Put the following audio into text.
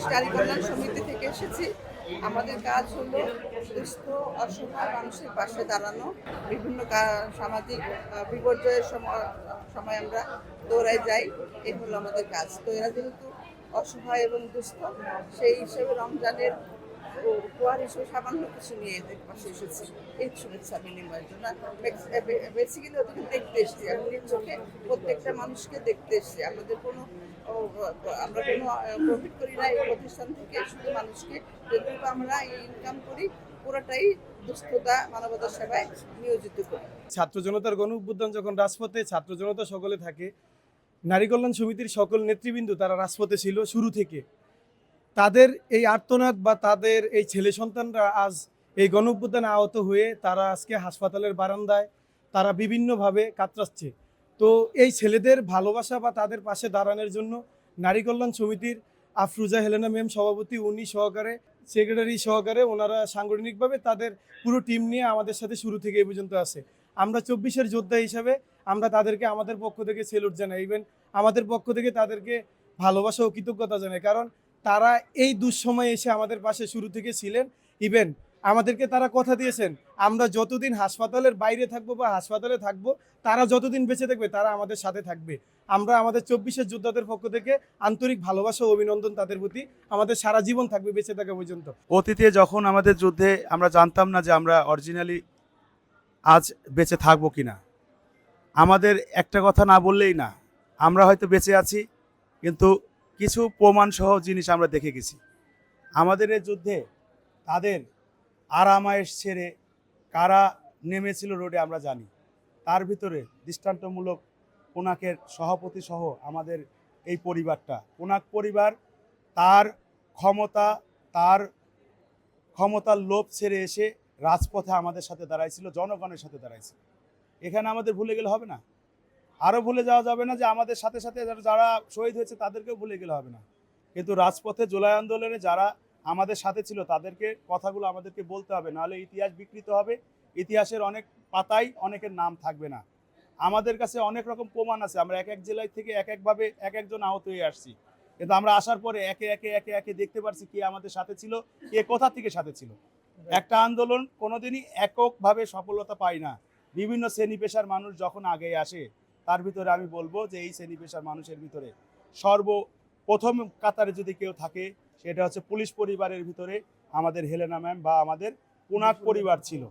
বাংলাদেশ নারী কল্যাণ সমিতি থেকে এসেছি। আমাদের কাজ হলো দুস্থ অসহায় মানুষের পাশে দাঁড়ানো। বিভিন্ন সামাজিক বিপর্যয়ের সময় আমরা দৌড়ায় যাই। এই হলো আমাদের কাজ। তো এরা যেহেতু অসহায় এবং দুস্থ, সেই হিসেবে রমজানের উপহার হিসেবে সামান্য কিছু নিয়ে এদের পাশে এসেছি। এই শুভেচ্ছা বিনিময়ের জন্য। বেসিক্যালি ওদেরকে দেখতে এসেছি। আমি চোখে প্রত্যেকটা মানুষকে দেখতে এসেছি। আমাদের কোনো আমরা কোনো প্রফিট করি না এই প্রতিষ্ঠান থেকে, শুধু মানুষকে। যেটুকু আমরা ইনকাম করি, পুরোটাই ছাত্র জনতার গণ অভ্যুত্থান যখন রাজপথে ছাত্র জনতা সকলে থাকে, নারী কল্যাণ সমিতির সকল নেতৃবৃন্দ তারা রাজপথে ছিল শুরু থেকে। তাদের এই আর্তনাদ বা তাদের এই ছেলে সন্তানরা আজ এই গণ আহত হয়ে তারা আজকে হাসপাতালের বারান্দায় তারা বিভিন্নভাবে কাতরাচ্ছে। তো এই ছেলেদের ভালোবাসা বা তাদের পাশে দাঁড়ানোর জন্য নারী কল্যাণ সমিতির আফরুজা হেলেনা ম্যাম সভাপতি, উনি সহকারে, সেক্রেটারি সহকারে ওনারা সাংগঠনিকভাবে তাদের পুরো টিম নিয়ে আমাদের সাথে শুরু থেকে এই পর্যন্ত আছে। আমরা চব্বিশের যোদ্ধা হিসাবে আমরা তাদেরকে আমাদের পক্ষ থেকে সেলুট জানাই। ইভেন আমাদের পক্ষ থেকে তাদেরকে ভালোবাসা ও কৃতজ্ঞতা জানাই। কারণ তারা এই দুঃসময়ে এসে আমাদের পাশে শুরু থেকে ছিলেন। ইভেন আমাদেরকে তারা কথা দিয়েছেন, আমরা যতদিন হাসপাতালের বাইরে থাকব বা হাসপাতালে থাকব, তারা যতদিন বেঁচে থাকবে, তারা আমাদের সাথে থাকবে। আমরা আমাদের চব্বিশের যোদ্ধাদের পক্ষ থেকে আন্তরিক ভালোবাসা ও অভিনন্দন তাদের প্রতি। আমাদের সারা জীবন থাকবে বেঁচে থাকা পর্যন্ত। অতীতে যখন আমাদের যুদ্ধে আমরা জানতাম না যে আমরা অরিজিনালি আজ বেঁচে থাকব কিনা, আমাদের একটা কথা না বললেই না, আমরা হয়তো বেঁচে আছি, কিন্তু কিছু প্রমাণসহ জিনিস আমরা দেখে গেছি। আমাদের এই যুদ্ধে তাদের আরামায়েশ ছেড়ে কারা নেমেছিল রোডে আমরা জানি। তার ভিতরে দৃষ্টান্তমূলক কোনাকের সভাপতি সহ আমাদের এই পরিবারটা। কোনাক পরিবার তার ক্ষমতা, তার ক্ষমতার লোভ ছেড়ে এসে রাজপথে আমাদের সাথে দাঁড়াইছিল, জনগণের সাথে দাঁড়াইছিল। এখানে আমাদের ভুলে গেলে হবে না। আরও ভুলে যাওয়া যাবে না যে আমাদের সাথে সাথে যারা- শহীদ হয়েছে তাদেরকেও ভুলে গেলে হবে না। কিন্তু রাজপথে জুলাই আন্দোলনে যারা আমাদের সাথে ছিল, তাদেরকে কথাগুলো আমাদেরকে বলতে হবে, নাহলে ইতিহাস বিকৃত হবে। ইতিহাসের অনেক পাতায় অনেকের নাম থাকবে না। আমাদের কাছে অনেক রকম প্রমাণ আছে, আমরা এক এক জেলায় থেকে এক একভাবে এক একজন আহত হয়ে আসছি। কিন্তু আমরা আসার পরে একে একে একে একে দেখতে পারছি কে আমাদের সাথে ছিল, কে কোথা থেকে সাথে ছিল। একটা আন্দোলন কোনোদিনই এককভাবে সফলতা পায় না। বিভিন্ন শ্রেণি পেশার মানুষ যখন আগে আসে, তার ভিতরে আমি বলব যে এই শ্রেণি পেশার মানুষের ভিতরে সর্ব প্রথম কাতারে যদি কেউ থাকে সেটা হচ্ছে পুলিশ পরিবারের ভিতরে আমাদের হেলেনা ম্যাম বা আমাদের কোনাক পরিবার। ছিল।